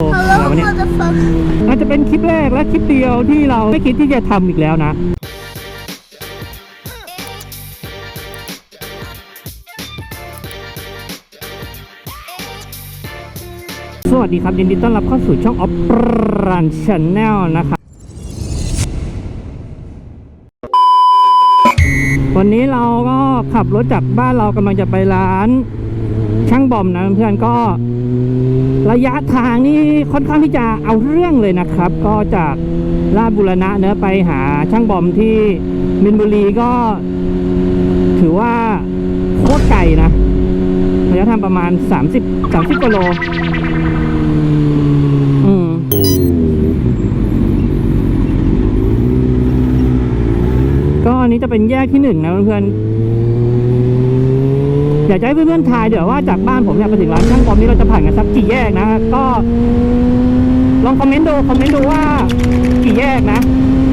Hello, วันนี้อาจจะเป็นคลิปแรกและคลิปเดียวที่เราไม่คิดที่จะทำอีกแล้วนะ สวัสดีครับยินดีต้อนรับเข้าสู่ช่อง o p r a n Channel นะครับ วันนี้เราก็ขับรถจากบ้านเรากำลังจะไปร้าน ช่างบอมนะเพื่อนก็ ระยะทางนี่ค่อนข้างที่จะเอาเรื่องเลยนะครับ ก็จากลาดบุรณะเนื้อะไปหาช่างบอมที่มินบุรีก็ ถือว่าโคตรไกลนะระยะทางประมาณ 30 30กิโลอืมก็อันนี้จะเป็นแยกที่หนึ่งนะเพื่อนๆ อยากจะให้เพื่อนๆทายเดี๋ยวว่าจากบ้านผมเนี่ยไปถึงร้านช่างบอมนี้เราจะผ่านกันสักกี่แยกนะก็ลองคอมเมนต์ดูคอมเมนต์ดูว่ากี่แยกนะ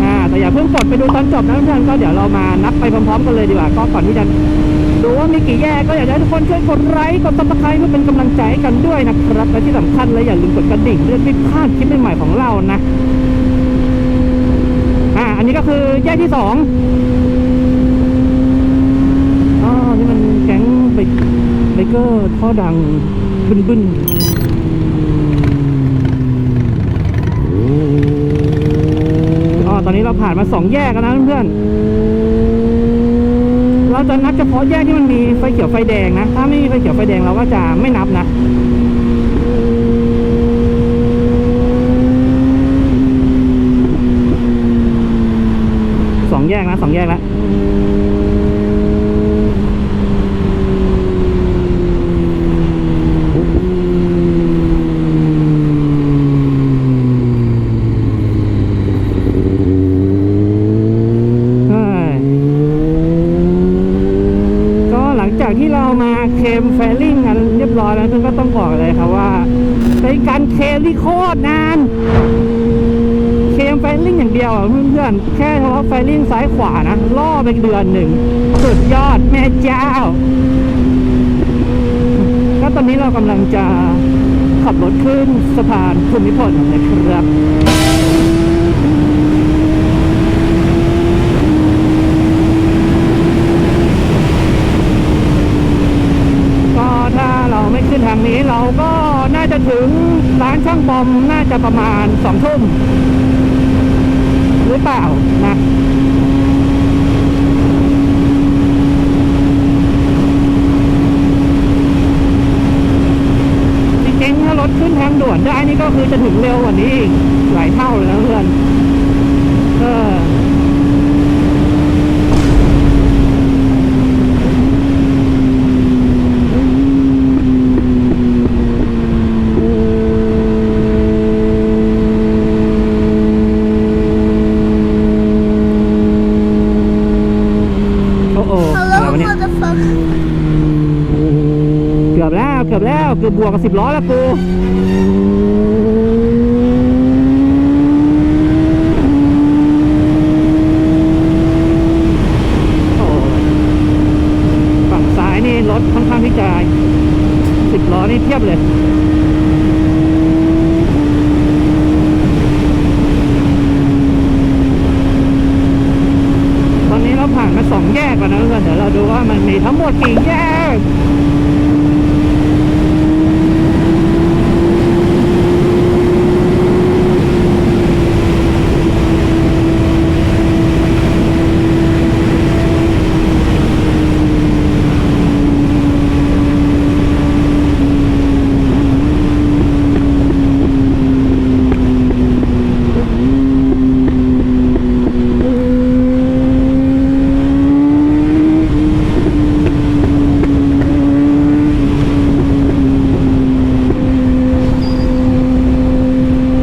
อ่าแต่อย่าเพิ่งกดไปดูตอนจบนะเพื่อนๆก็เดี๋ยวเรามานับไปพร้อมๆกันเลยดีกว่าก็ก่อนที่จะดูว่ามีกี่แยกก็อยากให้ทุกคนช่วยกดไลค์กดซับสไครต์เพื่อเป็นกำลังใจให้กันด้วยนะครับและที่สำคัญเลยอย่าลืมกดกระดิ่งเพื่อไม่พลาดคลิปใหม่ๆของเรานะอ่าอันนี้ก็คือแยกที่สอง อ๋อ นี่มันแก๊งไบเกอร์ท่อดังบึนบึนอ๋อตอนนี้เราผ่านมาสองแยกแล้วนะเพื่อนเราจะนับเฉพาะแยกที่มันมีไฟเขียวไฟแดงนะ ถ้าไม่มีไฟเขียวไฟแดงเราก็จะไม่นับนะสองแยกนะสองแยกแล้ว ใช่ก็หลังจากที่เรามาเคลมแฟลลิ่งกันเรียบร้อยแล้วซึ่ง ก็ต้องบอกเลยครับว่า เป็นการเคลี่โคตรนาน เคลมไฟลิ่งอย่างเดียวอะเพื่อนๆ แค่เฉพาะไฟลลิ่งซ้ายขวานะล่อไปเดือนหนึ่ง สุดยอดแม่เจ้าก็ตอนนี้เรากำลังจะขับรถขึ้นสะพานภูมิพลนะครับ ก็ถ้าเราไม่ขึ้นทางนี้เราก็น่าจะถึงร้านช่างบอ มน่าจะประมาณสองทุ่มหรือเปล่านะจริงๆถ้ารถขึ้นทางด่วนได้นี่ก็คือจะถึงเร็วกว่านี้อีกหลายเท่าเลยนะเพื่อนเออ โอ้โหอะไร Hello, วะเนี่ย motherfucker. เกือบแล้ว เกือบแล้วเกือบบวกกับสิบล้อแล้วกูโอ้ฝั่งซ้ายนี่รถค่อนข้างที่จะสิบล้อนี่เทียบเลยตอนนี้เราผ่านมาสองแยกแล้วนะเพื่อนเดี๋ยวเราดูว่ามันมีทั้งหมดกี่แยก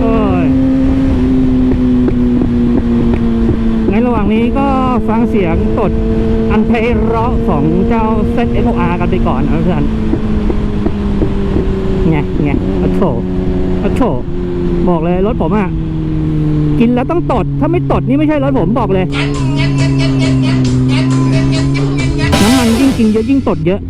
โอ้ยในระหว่างนี้ก็ฟังเสียงตด อันไพเราะของเจ้าเซตเอฟอาร์กันไปก่อนนะเพื่อนไงไงอะโถอะโถบอกเลยรถผมอะ กินแล้วต้องตด ถ้าไม่ตดนี่ไม่ใช่รถผมบอกเลย น้ำมันยิ่งกินเยอะยิ่งตดเยอะ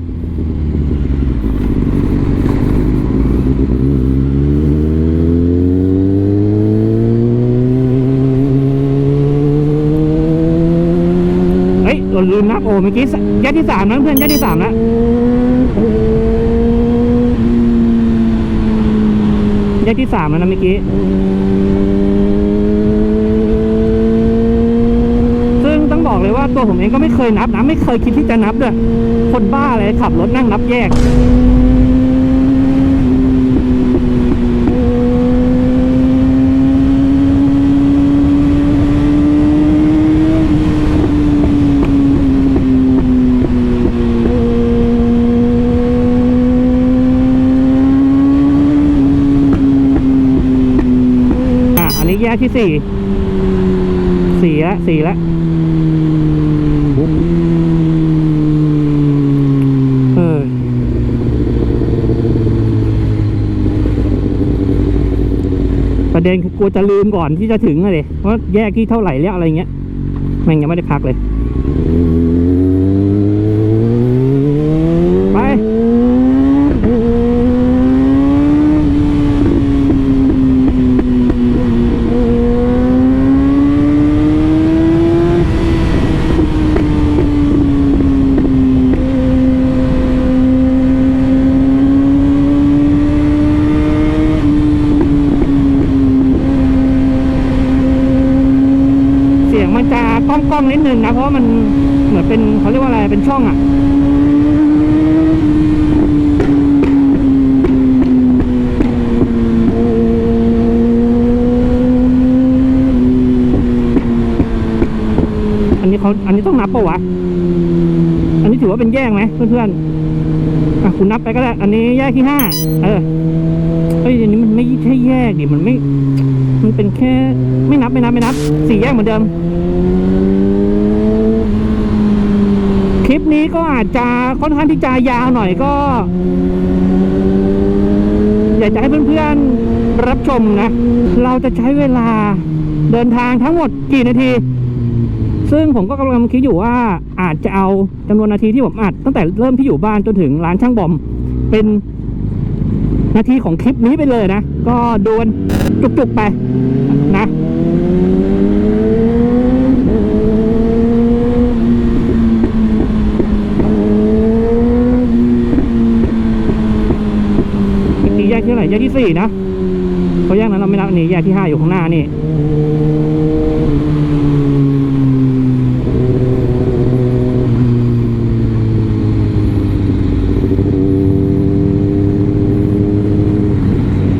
อ้เมื่อกี้แยกที่สามนะเพื่อนแยกที่สามแล้วแยกที่สามแล้วนะเมื่อกี้ซึ่งต้องบอกเลยว่าตัวผมเองก็ไม่เคยนับนะไม่เคยคิดที่จะนับด้วยคนบ้าอะไรขับรถนั่งนับแยก อะ อันนี้แยก ที่สี่สี่ละสี่ละเออประเด็นคือกลัวจะลืมก่อนที่จะถึงอะเลยว่าะแยกที่เท่าไหร่แล้วอะไรเงี้ยแม่งยังไม่ได้พักเลย ไป เสียงมันจะก้องก้องๆนิดนึงนะ เพราะว่ามันเหมือน เป็นเขาเรียกว่าอะไรเป็นช่องอะอันนี้เขาอันนี้ต้องนับปะวะ อันนี้ถือว่าเป็นแยกไหมเพื่อนๆอะคุณนับไปก็ได้ อันนี้แยกที่ห้าเออเฮ้ยอันนี้มันไม่ใช่แยกดิมันไม่ มันเป็นแค่ ไม่นับไม่นับไม่นับสี่แยกเหมือนเดิม ค ลิปนี้ก็อาจจะค่อนข้างที่จะยาวหน่อยก็ อยากจะให้เพื่อนๆรับชมนะ เราจะใช้เวลาเดินทางทั้งหมดกี่นาที ซึ่งผมก็กำลังคิดอยู่ว่าอาจจะเอาจำนวนนาทีที่ผมอัด ตั้งแต่เริ่มที่อยู่บ้านจนถึงร้านช่างบอม เป็นนาทีของคลิปนี้ไปเลยนะ ก็ดูนจุกๆไปนะ กี้แยกที่ไหร่แยกที่สี่นะเขาแยกนั้นเราไม่นับอันนี้แยกที่ห้าอยู่ข้างหน้านี่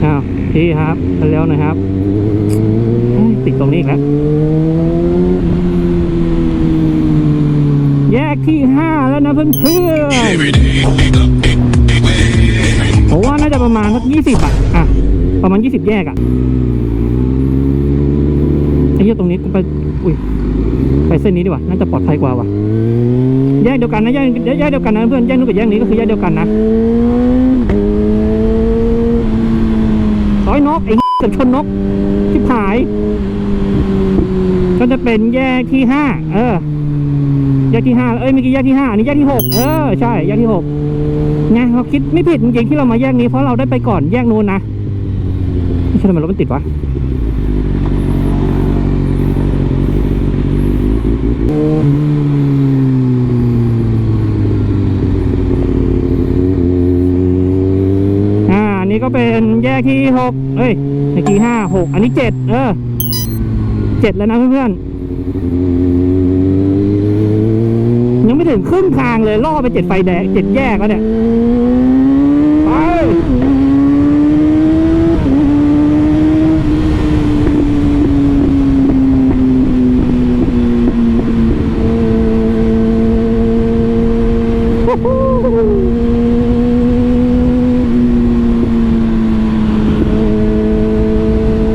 อ้าวพี่ครับเร็วน่อยครับ ติดตรงนี้อีกแล้ว แยกที่ห้าแล้วนะเพื่อนๆ ผมว่าน่าจะประมาณสักยี่สิบอะ อะ ประมาณยี่สิบแยกอะไอ้เหี้ยตรงนี้กูไป อุ้ย ไปเส้นนี้ดีกว่า น่าจะปลอดภัยกว่าว่ะ แยกเดียวกันนะแยกแยกเดียวกันนะเพื่อนแยกนู้นกับแยกนี้ก็คือแยกเดียวกันนะร้อยนกไอ้เกือบชนนกที่ผาย ก็จะเป็นแยกที่ห้า เออ แยกที่ห้า เอ้ยเมื่อกี้แยกที่ห้าอันนี้แยกที่หกเออ ใช่ แยกที่หก ไงเราคิดไม่ผิดจริงๆที่เรามาแยกนี้เพราะเราได้ไปก่อนแยกนู้นนะไม่ใช่ทำไมรถมันติดวะอ่าอันนี้ก็เป็นแยกที่หกเอ้ยเมื่อกี้ห้าหกอันนี้เจ็ดเออเจ็ดแล้วนะเพื่อนๆ ถึงครึ่งทางเลยล่อไปเจ็ดไฟแดงเจ็ดแยกแล้วเนี่ย ไปฮู้ฮู้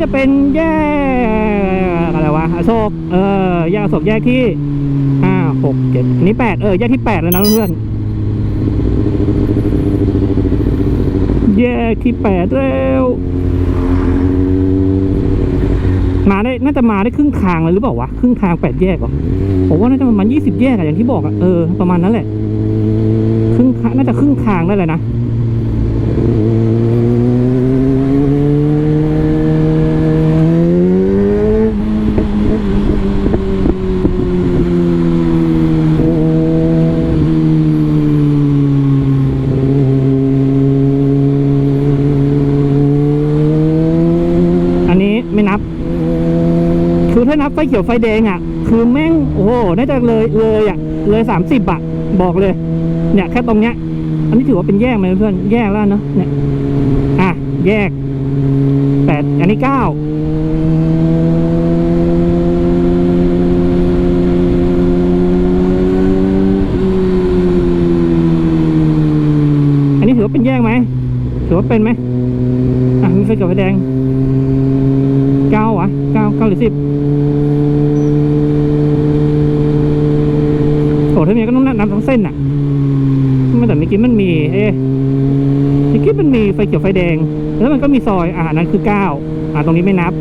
จะเป็นแยกอะไรวะอโศ กเออแยกอโศกแยกที่ห้าหกเจ็ดอันนี้แปดเออแยกที่แปดแล้วนะเพื่อนแยกที่แปดแล้วมาได้น่าจะมาได้ครึ่งทางเลยหรือเปล่าวะครึ่งทางแปดแยกเหรอผมว่าน่าจะประมาณยี่สิบแยกอะอย่างที่บอกอะเออประมาณนั้นแหละ ครึ่งทางน่าจะครึ่งทางได้เลยนะ บ คือถ้านับไฟเขียวไฟแดงอะ คือแม่งโอ้โหน่าจะเลยเลยอะเลยสามสิบอะบอกเลย เนี่ยแค่ตรงเนี้ย อันนี้ถือว่าเป็นแยกไหมเพื่อนแยกแล้วเนาะเนี่ยอะแยกแปดอันนี้เก้าอันนี้ถือว่าเป็นแยกไหมถือว่าเป็นไหมอะมีไฟเขียวไฟแดงเก้าอะเก้าเก้าหรือสิบ โอ้ถ้ามีก็ต้องนับทั้งเส้นอะไม่แต่เมื่อกี้มันมี เอ๊ะเมื่อกี้มันมีไฟเขียวไฟแดง แล้วมันก็มีซอยอ่านั้นคือเก้าอ่าตรงนี้ไม่นับ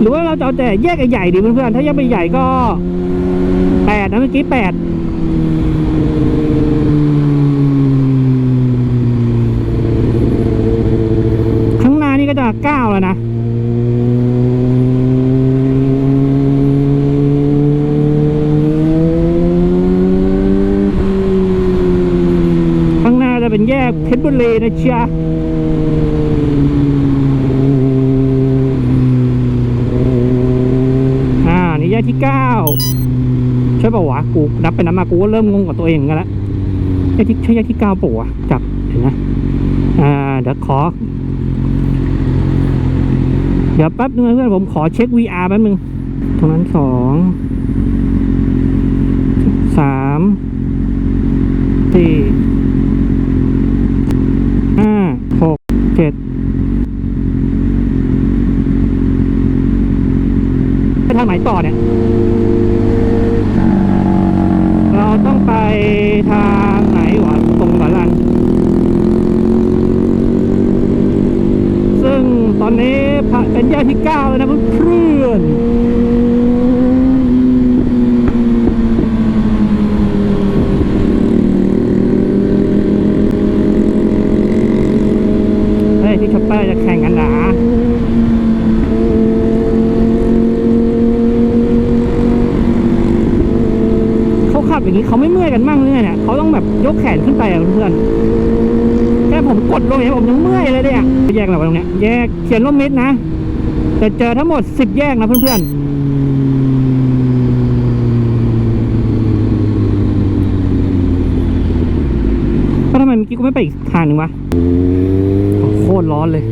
หรือว่าเราจะเอาแต่แยกใหญ่ๆดีเพื่อนๆถ้าแยกไปใหญ่ก็แปดนะเมื่อกี้แปดข้างหน้านี่ก็จะเก้าแล้วนะ ข้างหน้าจะเป็นแยกเพ ชรบุรีนะจ๊ะอ่านี่แยกที่เก้าใช่ป่าวะกูนับไปนับมากูก็เริ่มงงกับตัวเองกันละแยกที่ใช่แยกที่เก้าป่าวะจับเห็นไหมอ่าเดี๋ยวขอ เดี๋ยวแป๊บนึงเพื่อนผมขอเช็ค VR แป๊บนึงตรงนั้นสองสามสี่ ห้าหก เจ็ดไปทางไหนต่อเนี่ย เราต้องไปทางไหนวะตรงสารันซึ่งตอนนี้เป็นแยกที่เก้าแล้วนะเพื่อนๆเฮ้ยที่ช็อ ปเปอร์จะแข่งกันนะเขาขับอย่างนี้เขาไม่เมื่อยกันมั่งหรือไงเนี่ยเขาต้องแบบยกแขนขึ้นไปอะเพื่อนแค่ผมกดลงเนี่ยผมยังเมื่อยเลยเนี่ยแยกอะไรวะตรงเนี้ยแยกเขียนร่มมิดนะแต่เจอทั้งหมดสิบแยกนะเพื่อนๆทำไมเมื่อกี้กูไม่ไปอีกทางหนึ่งวะ ตรร้อนเลย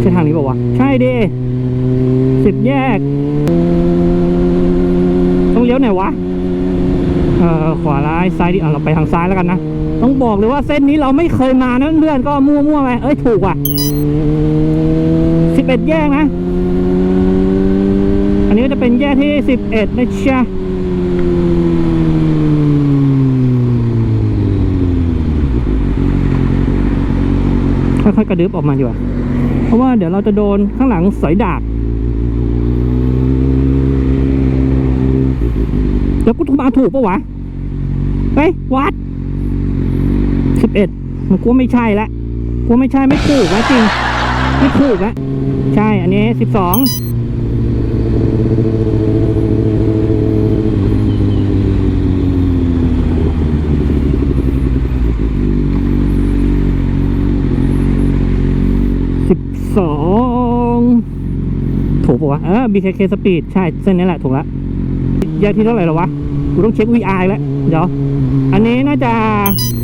ใช่ทางนี้ป่าวะ ใช่ดิสิบแยก ต้องเลี้ยวไหนวะ เออขวาร้ายซ้ายดิอะเราไปทางซ้ายแล้วกันนะ ต้องบอกเลยว่าเส้นนี้เราไม่เคยมานะเพื่อนก็มั่วๆไปเอ้ยถูกว่ะสิบเอ็ดแยกนะ อันนี้จะเป็นแยกที่สิบเอ็ดนะจ๊ะค่อยๆกระดึบออกมาดีกว่าเพราะว่าเดี๋ยวเราจะโดนข้างหลังสอยดาบเดี๋ยวกูถูกมาถูกปะวะ เฮ้ย วัด มันกูไม่ใช่ละกูไม่ใช่ไม่ถูกนะจริง ไม่ถูกนะใช่อันนี้สิบสองสิบสองถูกปะวะเออ BKK Speed ใช่ เส้นนี้แหละ ถูกละยกที่เท่าไหร่แล้วะ กูต้องเช็ค VR อีกแล้ว เดี๋ยว อันนี้น่าจะ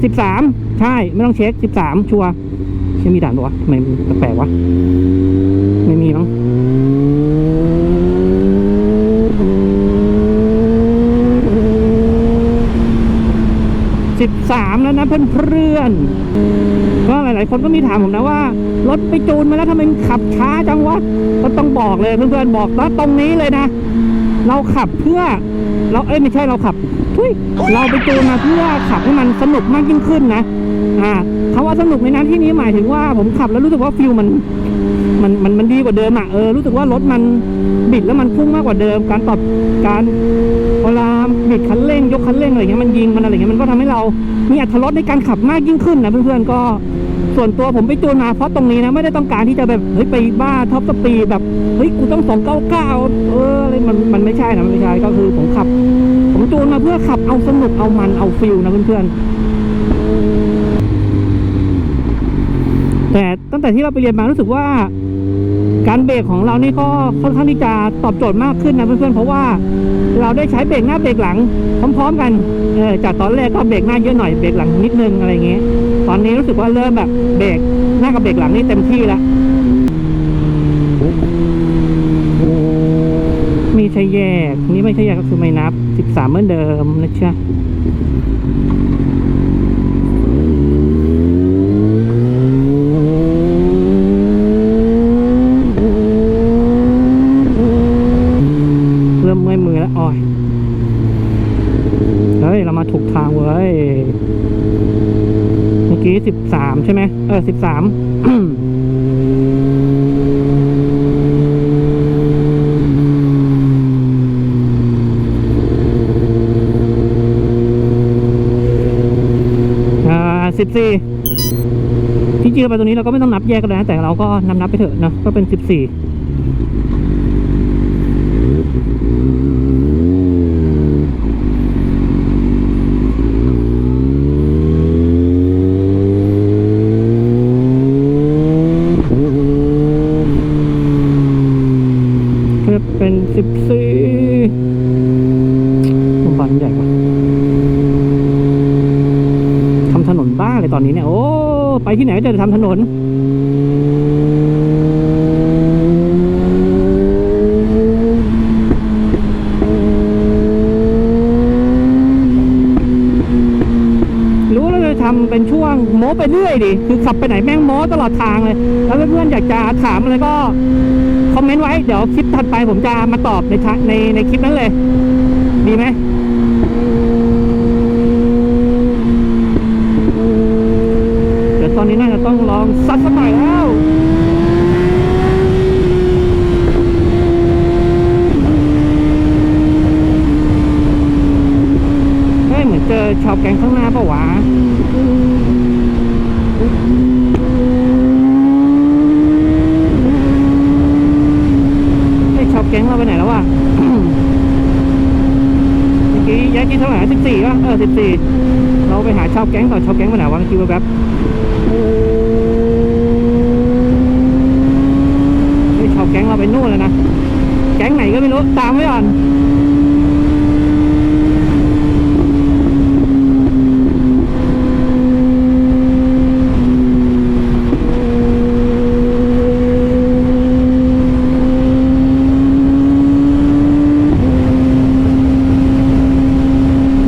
สิบสาม ใช่ ไม่ต้องเช็คสิบสามชัวร์ใช่มีด่านปะวะทำไมมันแปลกวะ ไม่มีมั้งสิบสามแล้วนะเพื่อนๆก็หลาย ๆ คนก็มีถามผมนะว่า รถไปจูนมาแล้วทำไมขับช้าจังวะ ก็ต้องบอกเลยเพื่อนๆบอกแล้วตรงนี้เลยนะ เราขับเพื่อ เราเอ้ยไม่ใช่เราขับทุยเราไปจูนมาเพื่อขับให้มันสนุกมากยิ่งขึ้นนะ อ่าคำว่าสนุกในนั้นที่นี้หมายถึงว่าผมขับแล้วรู้สึกว่าฟิลมันมันมันมันดีกว่าเดิมอะเออรู้สึกว่ารถมันบิดแล้วมันพุ่งมากกว่าเดิม การตอบการเวลาบิดคันเร่งยกคันเร่งอะไรเงี้ยมันยิงมันอะไรเงี้ยมันก็ทำให้เรามีอรรถรสในการขับมากยิ่งขึ้นนะเพื่อนๆก็ส่วนตัวผมไปจูนมาเพราะตรงนี้นะไม่ได้ต้องการที่จะแบบเฮ้ยไปบ้าท็อปสปีดแบบเฮ้ยกูต้องสองเก้าเก้าเอออะไรมันมันไม่ใช่นะมันไม่ใช่ก็คือผมขับ ผมจูนมาเพื่อขับเอาสนุกเอามันเอาฟิลนะเพื่อนๆแตั้งแต่ที่เราไปเรียนมารู้สึกว่า การเบรกของเรานี่ก็ค่อนข้างที่จะตอบโจทย์มากขึ้นนะเพื่อนๆเพราะว่าเราได้ใช้เบรกหน้าเบรกหลัง พร้อม ๆ กันเออจากตอนแรกก็เบรกหน้าเยอะหน่อยเบรกหลังนิดนึงอะไรอย่างเงี้ยตอนนี้รู้สึกว่าเริ่มแบบเบรกหน้ากับเบรกหลังนี่เต็มที่แล้วมีใช่แยก นี่ไม่ใช่แยกก็คือไม่นับ 13เหมือนเดิมนะจ๊ะเริ่มเมื่อยมือแล้วอ้อย เฮ้ย เรามาถูกทาง เว้ยเมื่อกี้สิบสามใช่ไหมเออสิบสามอ่าสิบสี่ที่จริงไปตรงนี้เราก็ไม่ต้องนับแยกกันนะแต่เราก็นับนับไปเถอะเนะก็เป็นสิบสี่ ก็เป็นสิบสี่โรงพยาบาลใหญ่กว่าทำถนนบ้าเลยตอนนี้เนี่ย โอ้ ไปที่ไหนก็จะทำถนนรู้แล้วเลยทำเป็นช่วงโม้ไปเรื่อยดิคือขับไปไหนแม่งโม้ตลอดทางเลย แล้วเพื่อนๆอยากจะถามอะไรก็ คอมเมนต์ไว้ เดี๋ยวคลิปถัดไปผมจะมาตอบในในในคลิปนั้นเลย ดีไหม เดี๋ยวตอนนี้น่า จะต้องลองซัดสักหน่อยแล้วเฮ้ยเหมือนเจอชาวแก๊งข้างหน้าปะวะไอ้ชาวแก๊งเราไปไหนแล้ววะเมื่อกี้แยกกี่เท่าไหร่สิบสี่ป่ะเออสิบสี่เราไปหาชาวแก๊งต่อนชาวแก๊งไปไหนวะเมื่อกี้แวบ ๆไอ้ยชาแก๊งเราไปนู่นแล้วนะ แก๊งไหนก็ไม่รู้ ตามไว้ก่อน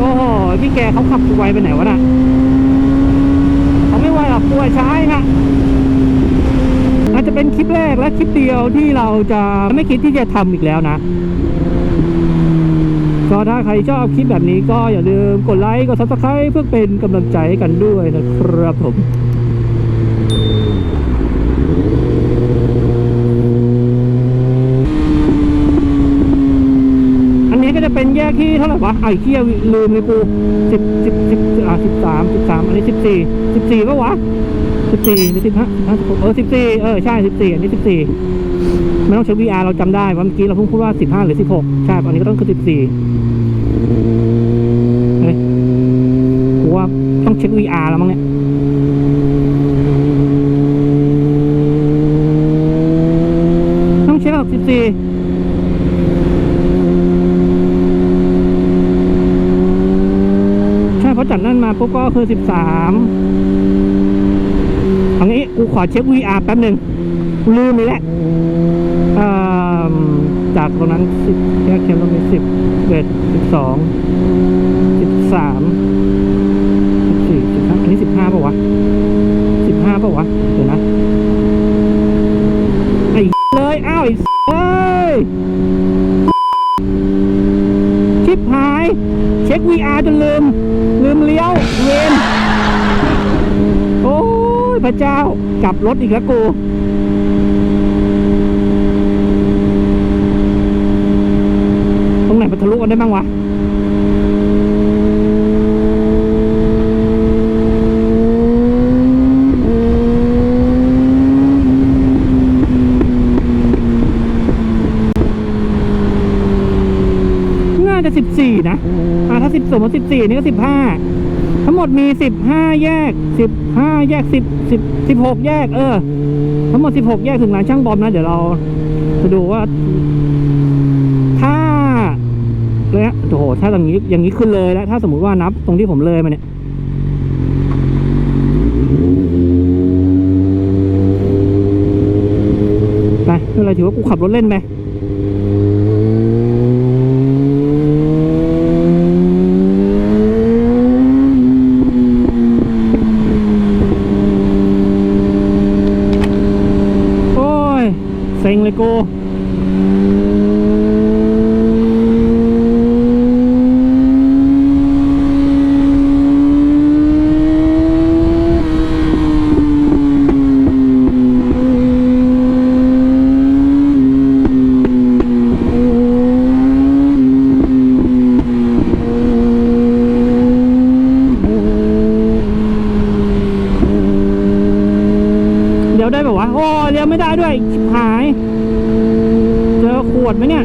อ้โหพี่แกเขาขับไวไปไหนวะน่ะเขาไม่ไวหรอกตัวช้าเองอะ จะเป็นคลิปแรกและคลิปเดียวที่เราจะไม่คิดที่จะทำอีกแล้วนะ ก็ถ้าใครชอบคลิปแบบนี้ก็อย่าลืมกดไลค์ กดซับสไครต์เพื่อเป็นกำลังใจให้กันด้วยนะครับผมอันนี้ก็จะเป็นแยกที่เท่าไหร่วะไอ้เคียลืมเลยกูสิบสิบสิบอ่าสิบสามสิบสามอันนี้สิบสี่สิบสี่ก็วะ สิบสี่หรือสิบห้าสิบหกเออสิบสี่เออใช่สิบสี่อันนี้สิบสี่ไม่ต้องใช้ VR เราจำได้ว่าเมื่อกี้เราเพิ่งพูดว่าสิบห้าหรือสิบหกใช่อันนี้ก็ต้องคือสิบสี่เฮ้ยกูว่าต้องเช็ค VR แล้วมั้งเนี่ยต้องเช็คหรอกสิบสี่ใช่เพราะจากนั้นมาปุ๊บก็คือสิบสาม ขอเช็ค VR แป๊บหนึ่งลืมไปแล้วจากตรงนั้นสิบแยกเข็มลงไปสิบเอ็ดสิบสองสิบสามสิบสี่สิบห้าอันนี้สิบห้าป่าวะสิบห้าป่าวะเดี๋ยวนะไอ้เลยอ้าวไอ้เอ้ยชิบหาย เช็ค VR จนลืม ลืมเลี้ยวเวนโอ้ย พระเจ้า กลับรถอีกแล้วกูตรงไหนมันทะลุกันได้บ้างวะน่าจะสิบสี่นะอ่าถ้าสิบสมมติสิบสี่นี่ก็สิบห้า หมดมีสิบห้าแยกสิบห้าแยกสิบสิบสิบหกแยก เออ ทั้งหมดสิบหกแยกถึงร้านช่างบอมนะ เดี๋ยวเราจะดูว่า ถ้าเลยฮะโอ้โหถ้าอย่างนี้อย่างนี้ขึ้นเลยแล้ว ถ้าสมมุติว่านับตรงที่ผมเลยมาเนี่ยไปไม่เป็นไรถือว่ากูขับรถเล่นไปโอ้ย เซ็งเลยกู เดี๋ยวได้แบบว่า โอ้เลี้ยวไม่ได้ด้วยชิบหาย เจอขวดไหมเนี่ย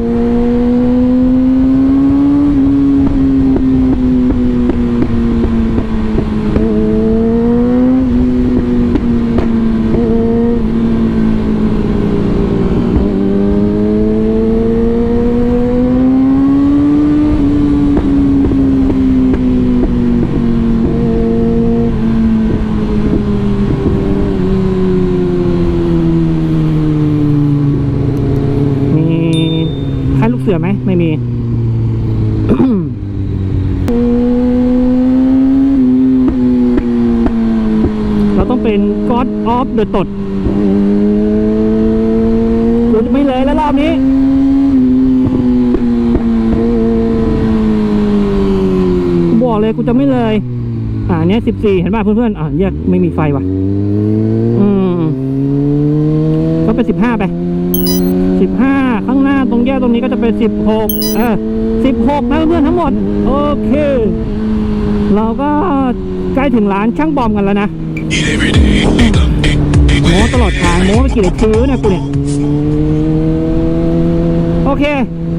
มีค่ายลูก เสือไหมไม่มีเราต้องเป็น God of the ตดกูจะไม่เลยแล้วรอบนี้บอกเลยกูจะไม่เลย อ่าเนี้ยสิบสี่เห็นป่ะเพื่อนๆอ่าแยกไม่มีไฟว่ะ อืมก็เป็นสิบห้าไป สิบห้าข้างหน้าตรงแยกตรงนี้ก็จะเป็นสิบหกเออสิบหกนะเพื่อนทั้งหมด โอเค เราก็ใกล้ถึงร้านช่างบอมกันแล้วนะโม้ตลอดทางโม้ไปกี่เลยชื้อเนี่ยกูเนี่ยโอเค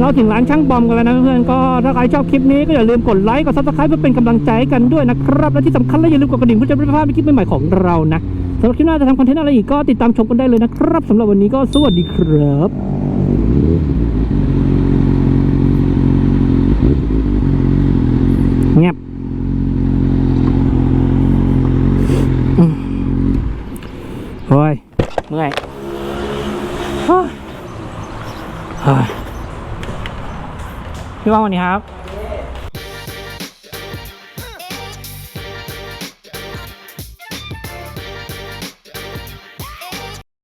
เราถึงร้านช่างบอมกันแล้วนะเพื่อนก็ถ้าใครชอบคลิปนี้ก็อย่าลืมกดไลค์กดซับสไครป์เพื่อเป็นกำลังใจกันด้วยนะครับ และที่สำคัญและอย่าลืมกดกระดิ่งเพื่อจะไม่พลาดคลิปใหม่ๆของเรานะ สำหรับคลิปหน้าจะทำคอนเทนต์อะไรอีกก็ติดตามชมกันได้เลยนะครับสำหรับวันนี้ก็สวัสดีครับเงียบโอ้ยเมื่อยเฮ้ยเฮ้ยพี่ว่างวันนี้ครับ